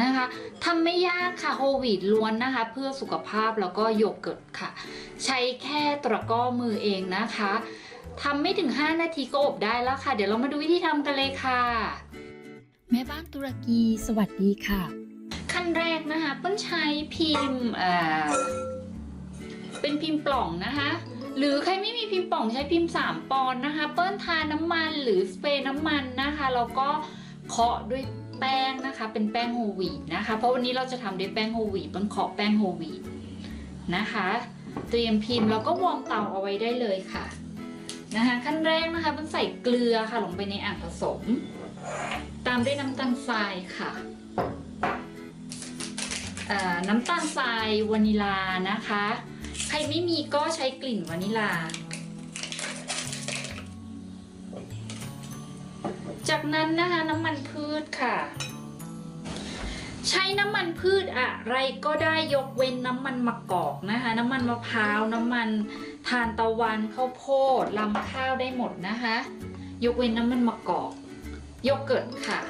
นะคะทำไม่ยากค่ะโฮลวีตล้วนนะคะ เพื่อสุขภาพแล้วก็โยเกิร์ตค่ะ ใช้แค่ตะกร้อมือเองนะคะทำไม่ถึง 5 นาทีก็อบได้แล้วค่ะ เดี๋ยวเรามาดูวิธีทำกันเลยค่ะ แม่บ้านตุรกีสวัสดีค่ะ ขั้นแรกนะคะเปิ้ลใช้พิมพ์เอ่อเป็นพิมพ์ปล่องนะคะ หรือใครไม่มีพิมพ์ปล่องใช้พิมพ์ 3 ปอนด์นะคะ เปิ้ลทาน้ำมันหรือสเปรย์น้ำมันนะคะแล้วก็เคาะด้วย แป้งนะคะ เป็นแป้งโฮวีนะคะ เพราะวันนี้เราจะทำด้วยแป้งโฮวีตเปิ้ลเคาะแป้งโฮวีนะคะ เตรียมพิมพ์แล้วก็วอร์มเตาเอาไว้ได้เลยค่ะนะคะขั้นแรกนะคะเปิ้ลใส่เกลือค่ะลงไปในอ่างผสม ตามด้วยน้ำตาลทรายค่ะน้ำตาลทรายวานิลานะคะ ใครไม่มีก็ใช้กลิ่นวานิลา จากนั้นนะคะน้ำมันพืชค่ะ ใช้น้ำมันพืชอะไรก็ได้ยกเว้นน้ำมันมะกอกนะคะ น้ำมันมะพร้าวน้ำมันทานตะวันข้าวโพดลำข้าวได้หมดนะคะ ยกเว้นน้ำมันมะกอกโยเกิร์ตค่ะ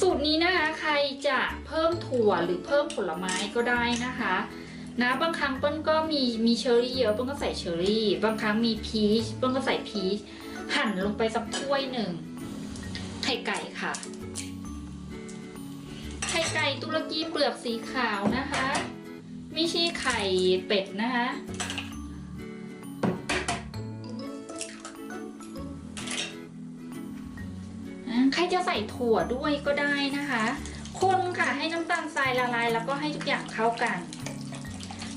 สูตรนี้นะคะใครจะเพิ่มถั่วหรือเพิ่มผลไม้ก็ได้นะคะ นะบางครั้งเปิ้ลก็มีมีเชอร์รี่เยอะเปิ้ลก็ใส่เชอร์รี่ บางครั้งมีพีชเปิ้ลก็ใส่พีชหั่นลงไปสักถ้วยหนึ่งไข่ไก่ค่ะไข่ไก่ตุรกีเปลือกสีขาวนะคะไม่ใช่ไข่เป็ดนะคะใครจะใส่ถั่วด้วยก็ได้นะคะ คนค่ะให้น้ำตาลทรายละลายแล้วก็ให้ทุกอย่างเข้ากัน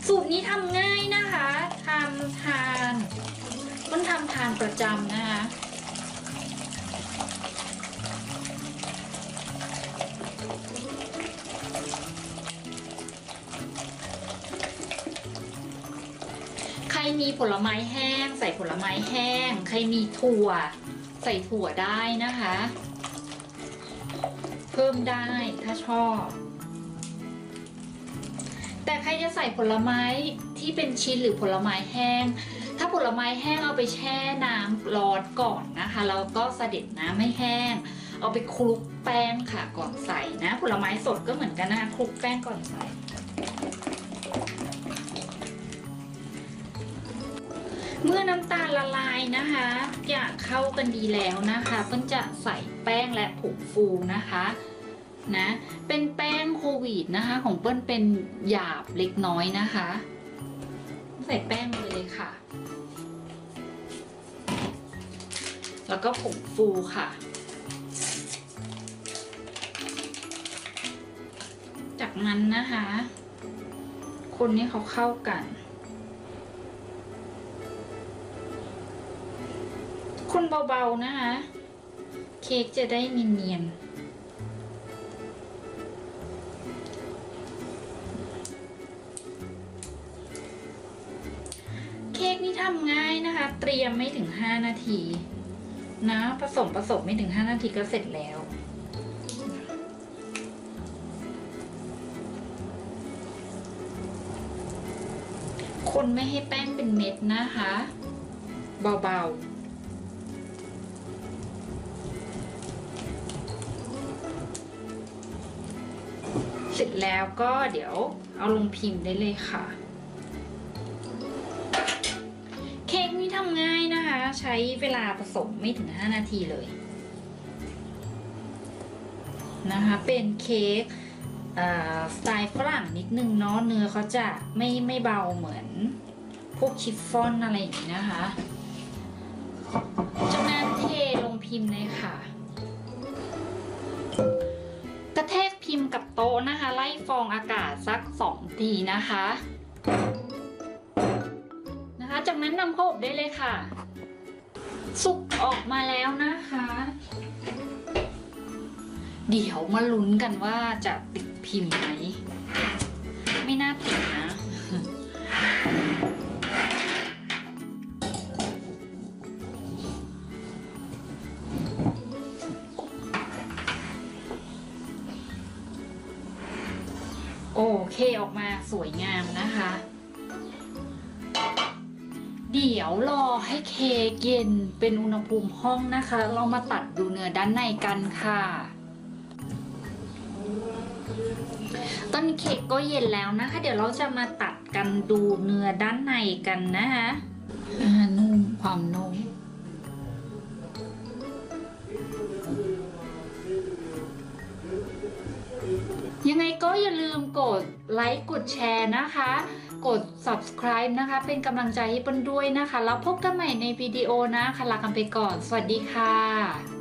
สูตรนี้ทำง่ายนะคะทำทานมันทำทานประจำนะคะใครมีผลไม้แห้ง ใส่ผลไม้แห้ง ใครมีถั่ว ใส่ถั่วได้นะคะ เพิ่มได้ถ้าชอบ แต่ใครจะใส่ผลไม้ที่เป็นชิ้นหรือผลไม้แห้ง ถ้าผลไม้แห้งเอาไปแช่น้ำร้อนก่อนนะคะแล้วก็เสด็จน้ำให้แห้ง เอาไปคลุกแป้งค่ะก่อนใส่นะ ผลไม้สดก็เหมือนกันนะคะคลุกแป้งก่อนใส่เมื่อน้ำตาลละลายนะคะทุกอย่างเข้ากันดีแล้วนะคะเปิ้ลจะใส่แป้งและผงฟูนะคะ นะเป็นแป้งโควิดนะคะ ของเปิ้ลเป็นหยาบเล็กน้อยนะคะ ใส่แป้งไปเลยค่ะ แล้วก็ผงฟูค่ะ จากนั้นนะคะ คนให้เขาเข้ากันคนเบาๆนะคะ เค้กจะได้เนียนๆ ทำง่ายนะคะ เตรียมไม่ถึง 5 นาที นะผสมผสมไม่ถึง 5 นาทีก็เสร็จแล้วคนไม่ให้แป้งเป็นเม็ดนะคะ เบาๆเสร็จแล้วก็เดี๋ยวเอาลงพิมพ์ได้เลยค่ะ ใช้เวลาผสมไม่ถึง 5 นาทีเลยนะคะ เป็นเค้กสไตล์ฝรั่งนิดนึงเนาะเนื้อเขาจะไม่ไม่เบาเหมือน พวกชิฟฟ่อนอะไรอย่างนี้นะคะจากนั้นเทลงพิมพ์เลยค่ะ กระแทกพิมพ์กับโต๊ะนะคะ ไล่ฟองอากาศสักสองทีนะคะ นะคะ จากนั้นนำเข้าอบได้เลยค่ะ สุกออกมาแล้วนะคะ เดี๋ยวมาลุ้นกันว่าจะติดพิมพ์ไหม ไม่น่าติดนะ โอเคออกมาสวยงามนะคะ เดี๋ยวรอให้เค้กเย็นเป็นอุณหภูมิห้องนะคะ เรามาตัดดูเนื้อด้านในกันค่ะ ตอนนี้เค้กก็เย็นแล้วนะคะ เดี๋ยวเราจะมาตัดกันดูเนื้อด้านในกันนะคะอ่านุ่มความนุ่มยังไงก็อย่าลืมกดไลค์กดแชร์นะคะ กด subscribe นะคะ เป็นกำลังใจให้เปิ้ลด้วยนะคะ แล้วพบกันใหม่ในวิดีโอนะคะลากันไปก่อน สวัสดีค่ะ